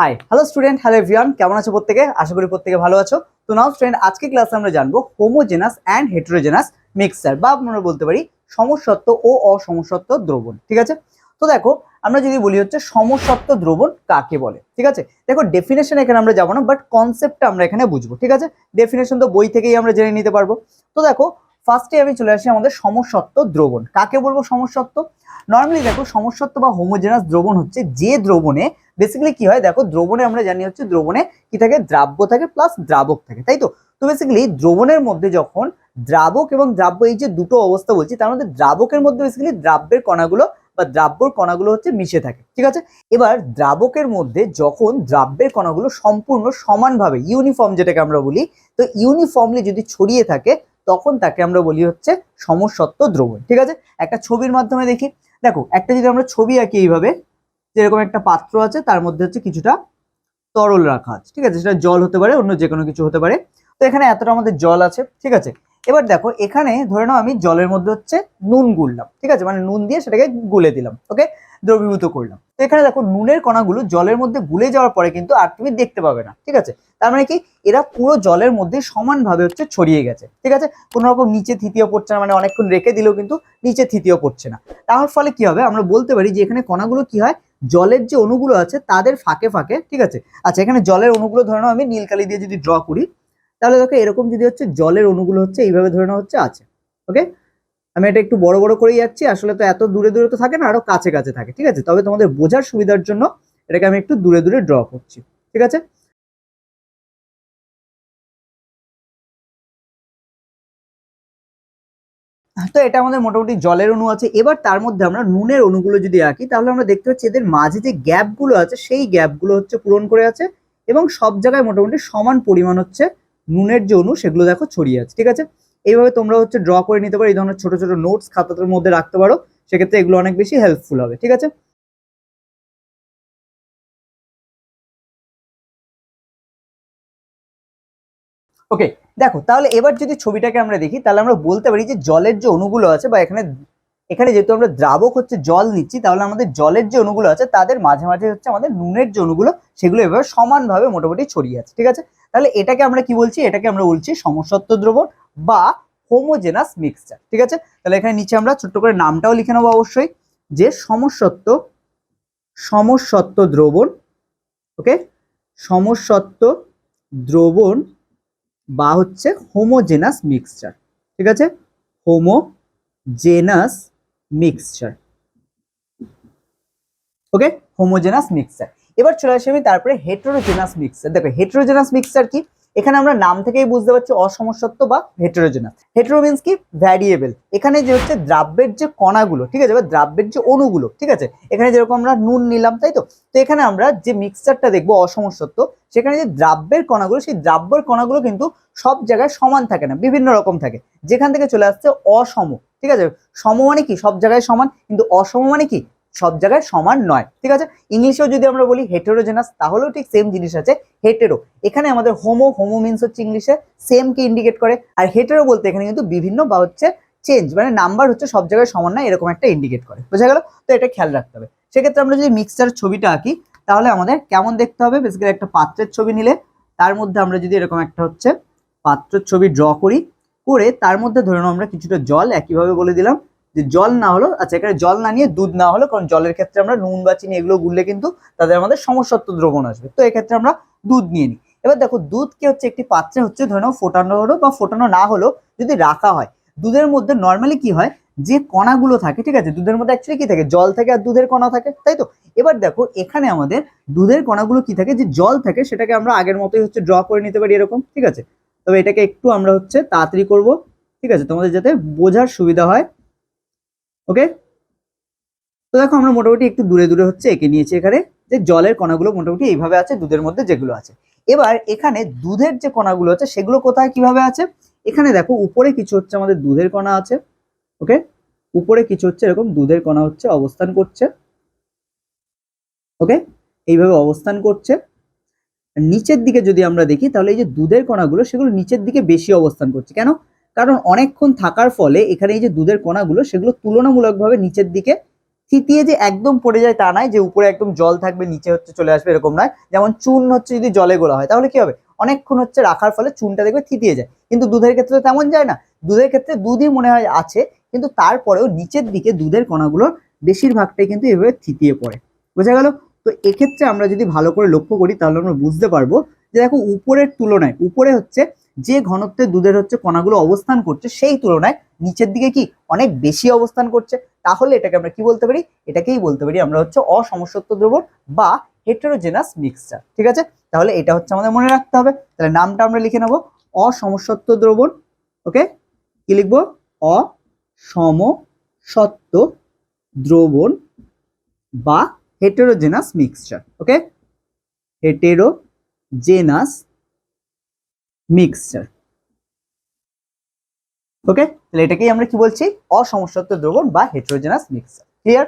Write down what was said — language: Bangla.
Hi hello student hello everyone কেমন আছো প্রত্যেকে? আশা করি প্রত্যেকে ভালো আছো। তো নাও স্টুডেন্ট আজকে ক্লাসে আমরা জানব হোমোজেনাস অ্যান্ড হেটেরোজেনাস মিক্সচার বা আমরা বলতে পারি সমসত্ব ও অসমসত্ব দ্রবণ, ঠিক আছে? তো দেখো, আমরা যদি বলি হচ্ছে সমসত্ব দ্রবণ কাকে বলে, ঠিক আছে? দেখো ডেফিনেশন এখানে আমরা যাব না বাট কনসেপ্টটা আমরা এখানে বুঝব, ঠিক আছে? ডেফিনেশন তো বই থেকেই আমরা জেনে নিতে পারব। তো দেখো ফার্স্টে আমি চলে আসি আমাদের সমসত্ব দ্রবণ। কাকে বলব সমসত্ব নর্মালি দেখো সমসত্ব বা হোমোজেনাস দ্রবণ হচ্ছে যে দ্রবণে বেসিক্যালি কি হয়? দেখো দ্রবণে আমরা জানি হচ্ছে দ্রবণে কি থাকে? দ্রাব্য থাকে প্লাস দ্রাবক থাকে, তাই তো? তো বেসিক্যালি দ্রবণের মধ্যে যখন দ্রাবক এবং দ্রাব্য এই যে দুটো অবস্থা বলছি, তার মধ্যে দ্রাবকের মধ্যে বেসিক্যালি দ্রাব্যের কণাগুলো বা দ্রাব্যর কণাগুলো হচ্ছে মিশে থাকে, ঠিক আছে? এবার দ্রাবকের মধ্যে যখন দ্রাব্যের কণাগুলো সম্পূর্ণ সমানভাবে ইউনিফর্ম যেটাকে আমরা বলি, তো ইউনিফর্মলি যদি ছড়িয়ে থাকে তখন তাকে আমরা বলি হচ্ছে সমসত্ব দ্রবণ। ঠিক আছে? একটা ছবির মাধ্যমে দেখি। দেখো, একটা যদি আমরা ছবি আঁকি এইভাবে, যেরকম একটা পাত্র আছে, তার মধ্যে হচ্ছে কিছুটা তরল রাখা আছে। ঠিক আছে? সেটা জল হতে পারে, অন্য যে কোনো কিছু হতে পারে। তো এখানে এতটা আমাদের জল আছে। ঠিক আছে? এবার দেখো, এখানে ধরে নাও আমি জলের মধ্যে হচ্ছে নুন গুললাম, ঠিক আছে? মানে নুন দিয়ে সেটাকে গুলে দিলাম, ওকে? দ্রবীভূত করলাম। তো এখানে দেখো, নুনের কণাগুলো জলের মধ্যে গুলে যাওয়ার পরে কিন্তু আর তুমি দেখতে পাবে না, ঠিক আছে? তার মানে কি? এরা পুরো জলের মধ্যে সমানভাবে হচ্ছে ছড়িয়ে গেছে, ঠিক আছে? কোনো রকম নিচে তৃতীয় পড়ছে না মানে অনেকক্ষণ রেখে দিলেও কিন্তু নিচে তৃতীয় পড়ছে না। তার ফলে কি হবে? আমরা বলতে পারি যে এখানে কণাগুলো কি হয়? জলের যে অণুগুলো আছে, তাদের ফাঁকে ফাঁকে, ঠিক আছে? আচ্ছা এখানে জলের অণুগুলো ধরে নাও আমি নীলকালি দিয়ে যদি ড্র করি তাহলে দেখো এরকম যদি হচ্ছে জলের অণুগুলো হচ্ছে এইভাবে ধরে নেওয়া হচ্ছে, আছে। ওকে আমি এটা একটু বড় বড় করেই যাচ্ছি আসলে তো এত দূরে দূরে তো থাকে না, আরও কাছে কাছে থাকে, ঠিক আছে? তবে তোমাদের বোঝার সুবিধার জন্য এটাকে আমি একটু দূরে দূরে ড্র করছি, ঠিক আছে? তো এটা আমাদের মোটামুটি জলের অণু আছে। এবার তার মধ্যে আমরা নুনের অণুগুলো যদি আঁকি, তাহলে আমরা দেখতে পাচ্ছি এদের মাঝে যে গ্যাপগুলো আছে, সেই গ্যাপগুলো হচ্ছে পূরণ করে আছে এবং সব জায়গায় মোটামুটি সমান পরিমাণ হচ্ছে নুনের যে অণু, সেগুলো দেখো ছড়িয়ে আছে, ঠিক আছে? এইভাবে তোমরা হচ্ছে ড্র করে নিতে পারো, এই ধরনের ছোট ছোট নোটস খাতার মধ্যে রাখতে পারো, সেক্ষেত্রে এগুলো অনেক বেশি হেল্পফুল হবে, ঠিক আছে? ওকে দেখো, তাহলে এবার যদি ছবিটাকে আমরা দেখি, তাহলে আমরা বলতে পারি যে জলের যে অণুগুলো আছে বা এখানে এখানে যেহেতু আমরা দ্রাবক হচ্ছে জল নিচ্ছি, তাহলে আমাদের জলের যে অণুগুলো আছে, তাদের মাঝে মাঝে হচ্ছে আমাদের নুনের যে অণুগুলো, সেগুলো এভাবে সমানভাবে মোটামুটি ছড়িয়ে আছে, ঠিক আছে? তাহলে এটাকে আমরা কি বলছি? এটাকে আমরা বলছি সমসত্ব দ্রবণ বা হোমোজেনাস মিক্সচার ঠিক আছে? তাহলে এখানে নিচে আমরা ছোট্ট করে নামটাও লিখে নেব অবশ্যই, যে সমসত্ব সমসত্ব দ্রবণ ওকে সমসত্ব দ্রবণ বা হচ্ছে হোমোজেনাস মিক্সচার ঠিক আছে? Homogeneous mixture okay homogeneous mixture এবার চলে আসি আমি তারপরে হেটেরোজেনাস মিক্সার দেখো হেটেরোজেনাস মিক্সচার কি? এখানে আমরা নাম থেকেই বুঝতে পারছি অসমসত্ব বা হেটেরোজেনাস হেটেরো মিন্স কি? ভ্যারিয়েবল এখানে যে হচ্ছে দ্রাব্যের যে কণাগুলো, ঠিক আছে? বা দ্রাব্যের যে অণুগুলো, ঠিক আছে? এখানে যেরকম আমরা নুন নিলাম, তাই তো? তো এখানে আমরা যে মিক্সচারটা দেখব অসমসত্ব সেখানে যে দ্রাব্যের কণাগুলো, সেই দ্রাব্যের কণাগুলো কিন্তু সব জায়গায় সমান থাকে না, বিভিন্ন রকম থাকে। যেখান থেকে চলে আসছে অসম, ঠিক আছে? সম মানে কি? সব জায়গায় সমান, কিন্তু অসম মানে কি? সব জায়গায় সমান নয়, ঠিক আছে? ইংলিশেও যদি আমরা বলি হেটেরোজেনাস তাহলেও ঠিক সেম জিনিস আছে হেটেরো এখানে আমাদের হোমো হোমো মিনস হচ্ছে ইংলিশে সেম কে ইন্ডিকেট করে, আর হেটেরো বলতে এখানে কিন্তু বিভিন্ন বা হচ্ছে চেঞ্জ মানে নাম্বার হচ্ছে সব জায়গায় সমান নয়, এরকম একটা ইন্ডিকেট করে। বোঝা গেল? তো এটা খেয়াল রাখতে হবে। সেক্ষেত্রে আমরা যদি মিক্সচার ছবিটা আঁকি, তাহলে আমাদের কেমন দেখতে হবে? বেসিক্যালি একটা পাত্রের ছবি নিলে, তার মধ্যে আমরা যদি এরকম একটা হচ্ছে পাত্রের ছবি ড্র করি, করে তার মধ্যে ধরে আমরা কিছুটা জল, একইভাবে বলে দিলাম। যে জল না হলো আচ্ছা এখানে জল না নিয়ে দুধ না হলো কারণ জলের ক্ষেত্রে আমরা নুন বা চিনি এগুলো গুললে কিন্তু তাদের আমাদের সমসত্ব দ্রবণ আসবে। তো এক্ষেত্রে আমরা দুধ নিয়ে নিই। এবার দেখো, দুধকে হচ্ছে একটি পাত্রে হচ্ছে ধরে নাও ফোটানো হলো বা ফোটানো না হলো যদি রাখা হয়, দুধের মধ্যে নর্মালি কি হয়? যে কণাগুলো থাকে, ঠিক আছে? দুধের মধ্যে অ্যাকচুয়ালি কি থাকে? জল থাকে আর দুধের কণা থাকে, তাই তো? এবার দেখো, এখানে আমাদের দুধের কণাগুলো কি থাকে? যে জল থাকে, সেটাকে আমরা আগের মতোই হচ্ছে ড্র করে নিতে পারি এরকম, ঠিক আছে? তবে এটাকে একটু আমরা হচ্ছে তাড়াতাড়ি করব, ঠিক আছে? তোমাদের যাতে বোঝার সুবিধা হয় ওকে তো দেখো আমরা মোটামুটি একটু দূরে দূরে হচ্ছে এঁকে নিয়েছি এখানে। যে জলের কণাগুলো মোটামুটি এইভাবে আছে, দুধের মধ্যে যেগুলো আছে। এবার এখানে দুধের যে কণাগুলো আছে, সেগুলো কোথায় কীভাবে আছে? এখানে দেখো উপরে কিছু হচ্ছে আমাদের দুধের কণা আছে। ওকে উপরে কিছু হচ্ছে এরকম দুধের কণা হচ্ছে, অবস্থান করছে। ওকে এইভাবে অবস্থান করছে। নিচের দিকে যদি আমরা দেখি, তাহলে এই যে দুধের কণাগুলো, সেগুলো নিচের দিকে বেশি অবস্থান করছে। কেন? কারণ অনেকক্ষণ থাকার ফলে এখানে এই যে দুধের কণাগুলো, সেগুলো তুলনামূলকভাবে নিচের দিকে থিতিয়ে যে একদম পড়ে যায় তা নয়, যে উপরে একদম জল থাকবে, নিচে হচ্ছে চলে আসবে, এরকম নয়। যেমন চুন হচ্ছে যদি জলে গোলা হয়, তাহলে কি হবে? অনেকক্ষণ হচ্ছে রাখার ফলে চুনটা দেখবে থিতিয়ে যায়। কিন্তু দুধের ক্ষেত্রে তেমন যায় না। দুধের ক্ষেত্রে দুধই মনে হয় আছে, কিন্তু তারপরেও নিচের দিকে দুধের কণাগুলোর বেশিরভাগটাই কিন্তু এভাবে থিতিয়ে পড়ে। বোঝা গেল? তো এক্ষেত্রে আমরা যদি ভালো করে লক্ষ্য করি, তাহলে আমরা বুঝতে পারব যে দেখো, উপরের তুলনায়, উপরে হচ্ছে যে ঘনত্বে দুধের হচ্ছে কণাগুলো অবস্থান করছে সেই তুলনায় নিচের দিকে কি অনেক বেশি অবস্থান করছে? তাহলে এটাকে আমরা কি বলতে পারি? এটাকেই বলতে পারি আমরা হচ্ছে অসমসত্ব দ্রবণ বা হেটেরোজেনাস মিক্সচার ঠিক আছে? তাহলে এটা হচ্ছে আমাদের মনে রাখতে হবে। তাহলে নামটা আমরা লিখে নেব। অসমসত্ব দ্রবণ ওকে কি লিখব? অসমসত্ব দ্রবণ বা heterogeneous mixture okay heterogeneous mixture okay তাহলে এটাকেই আমরা কি বলছি? অসমসত্ব দ্রবণ বা হেট্রোজেনাস মিক্সচার ক্লিয়ার